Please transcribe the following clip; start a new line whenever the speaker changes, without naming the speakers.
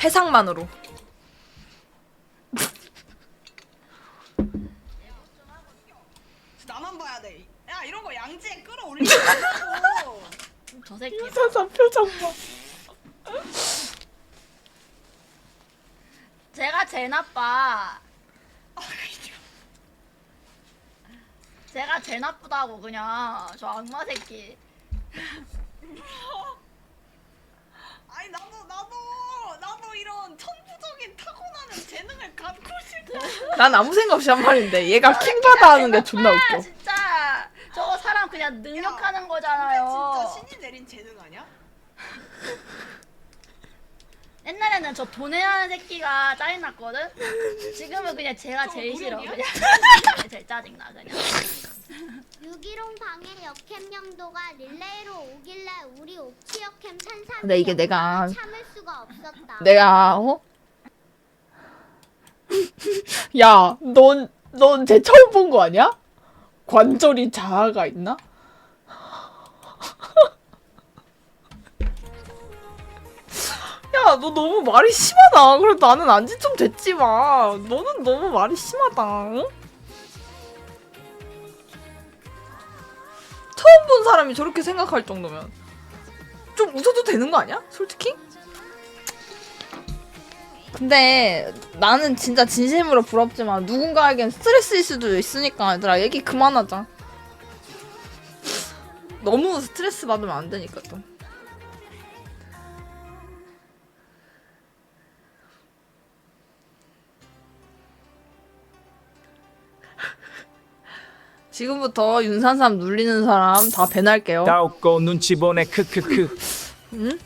회상만으로.
나만 봐야 돼. 야 이런 거 양지에 끌어올리지 말라고.
저 새끼
윤산삼 표정 봐.
제가 제일 나빠 제가 제일 나쁘다고 그냥 저 악마 새끼
아니 나도 나도 나도 이런 천부적인 타고나는 재능을 갖고 싶어.
난 아무 생각 없이 한 말인데 얘가 킹 받아 하는 게 존나
아
웃겨.
진짜 저거 사람 그냥 능력하는
근데
거잖아요
진짜 신이 내린 재능 아니야?
옛날에는 저 돈해하는 새끼가 짜증났거든 지금은 그냥 제가 제일 싫어? 그냥 제일 짜증나 그냥
유기룡 방해 역캠 명도가 릴레이로 오길래 우리 옥치 역캠 산삼
근데 이게 내가-
참을 수가 없었다.
내가 어? 야, 넌 넌 쟤 처음 본 거 아니야? 관절이 자아가 있나? 야, 너 너무 말이 심하다. 그래 나는 안 지 좀 됐지만 너는 너무 말이 심하다. 응? 처음 본 사람이 저렇게 생각할 정도면 좀 웃어도 되는 거 아니야? 솔직히? 근데 나는 진짜 진심으로 부럽지만 누군가에겐 스트레스일 수도 있으니까 얘들아 얘기 그만하자. 너무 스트레스 받으면 안 되니까 또. 지금부터 윤산삼 눌리는 사람 다 배날게요.
다 웃고 눈치 보내 크크크
응?